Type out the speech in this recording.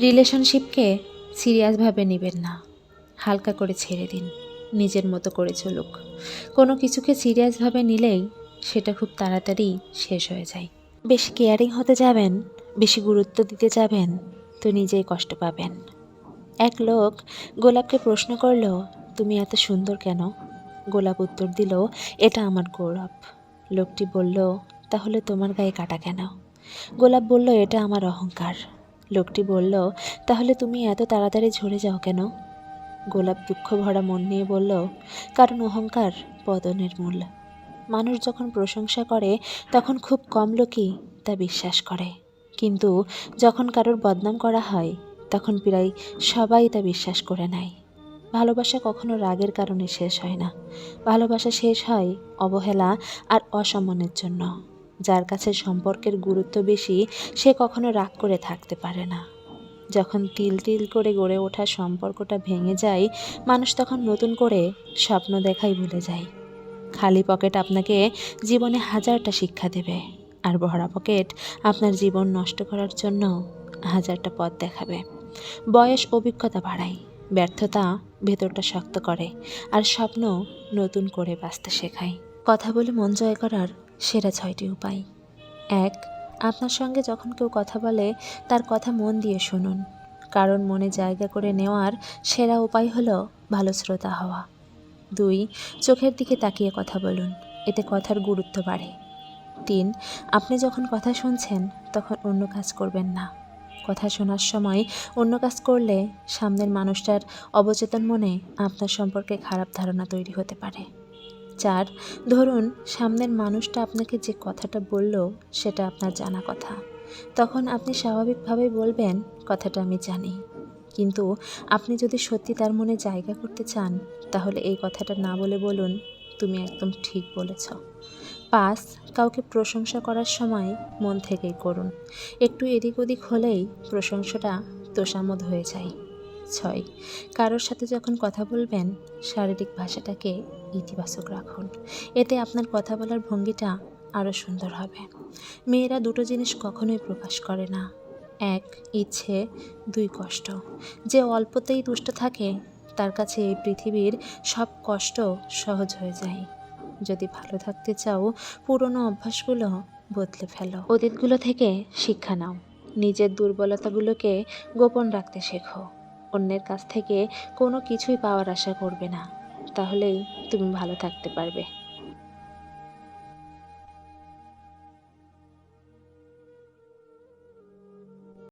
রিলেশনশিপকে সিরিয়াসভাবে নেবেন না। হালকা করে ছেড়ে দিন, নিজের মতো করে চলুক। কোনো কিছুকে সিরিয়াসভাবে নিলেই সেটা খুব তাড়াতাড়ি শেষ হয়ে যায়। বেশি কেয়ারিং হতে যাবেন, বেশি গুরুত্ব দিতে যাবেন, তো নিজেই কষ্ট পাবেন। এক লোক গোলাপকে প্রশ্ন করল, তুমি এত সুন্দর কেন? গোলাপ উত্তর দিল, এটা আমার গৌরব। লোকটি বলল, তাহলে তোমার গায়ে কাটা কেন? গোলাপ বলল, এটা আমার অহংকার। লোকটি বলল, তাহলে তুমি এত তাড়াতাড়ি ঝরে যাও কেন? গোলাপ দুঃখ ভরা মন নিয়ে বলল, কারণ অহংকার পতনের মূল। মানুষ যখন প্রশংসা করে, তখন খুব কম লোকই তা বিশ্বাস করে। কিন্তু যখন কারোর বদনাম করা হয়, তখন প্রায় সবাই তা বিশ্বাস করে নেয়। ভালোবাসা কখনো রাগের কারণে শেষ হয় না। ভালোবাসা শেষ হয় অবহেলা আর অসম্মানের জন্য। যার কাছে সম্পর্কের গুরুত্ব বেশি, সে কখনো রাগ করে থাকতে পারে না। যখন তিল তিল করে গড়ে ওঠা সম্পর্কটা ভেঙে যায়, মানুষ তখন নতুন করে স্বপ্ন দেখাই ভুলে যায়। খালি পকেট আপনাকে জীবনে হাজারটা শিক্ষা দেবে, আর ভরা পকেট আপনার জীবন নষ্ট করার জন্য হাজারটা পথ দেখাবে। বয়স অভিজ্ঞতা বাড়ায়, ব্যর্থতা ভেতরটা শক্ত করে, আর স্বপ্ন নতুন করে বাঁচতে শেখায়। কথা বলে মন জয় করার সেরা ছয়টি উপায়। এক, আপনার সঙ্গে যখন কেউ কথা বলে, তার কথা মন দিয়ে শুনুন। কারণ মনে জায়গা করে নেওয়ার সেরা উপায় হলো ভালো শ্রোতা হওয়া। দুই, চোখের দিকে তাকিয়ে কথা বলুন, এতে কথার গুরুত্ব বাড়ে। তিন, আপনি যখন কথা শুনছেন, তখন অন্য কাজ করবেন না। কথা শোনার সময় অন্য কাজ করলে সামনের মানুষটার অবচেতন মনে আপনার সম্পর্কে খারাপ ধারণা তৈরি হতে পারে। চার, ধরুন সামনের মানুষটা আপনাকে যে কথাটা বলল সেটা আপনার জানা কথা। তখন আপনি স্বাভাবিকভাবেই বলবেন, কথাটা আমি জানি। কিন্তু আপনি যদি সত্যি তার মনে জায়গা করতে চান, তাহলে এই কথাটা না বলে বলুন, তুমি একদম ঠিক বলেছ। পাঁচ, কাউকে প্রশংসা করার সময় মন থেকেই করুন। একটু এদিক ওদিক হলেই প্রশংসাটা তোষামোদ হয়ে যায়। ছয়। কারোর সাথে যখন কথা বলবেন, শারীরিক ভাষাটাকে ইতিবাচক রাখুন। এতে আপনার কথা বলার ভঙ্গিটা আরও সুন্দর হবে। মেয়েরা দুটো জিনিস কখনোই প্রকাশ করে না। এক, ইচ্ছে, দুই, কষ্ট। যে অল্পতেই তুষ্ট থাকে, তার কাছে এই পৃথিবীর সব কষ্ট সহজ হয়ে যায়। যদি ভালো থাকতে চাও, পুরনো অভ্যাসগুলো বদলে ফেলো। অতীতগুলো থেকে শিক্ষা নাও। নিজের দুর্বলতাগুলোকে গোপন রাখতে শেখো। অন্যের কাছ থেকে কোনো কিছুই পাওয়ার আশা করবে না। তাহলেই তুমি ভালো থাকতে পারবে।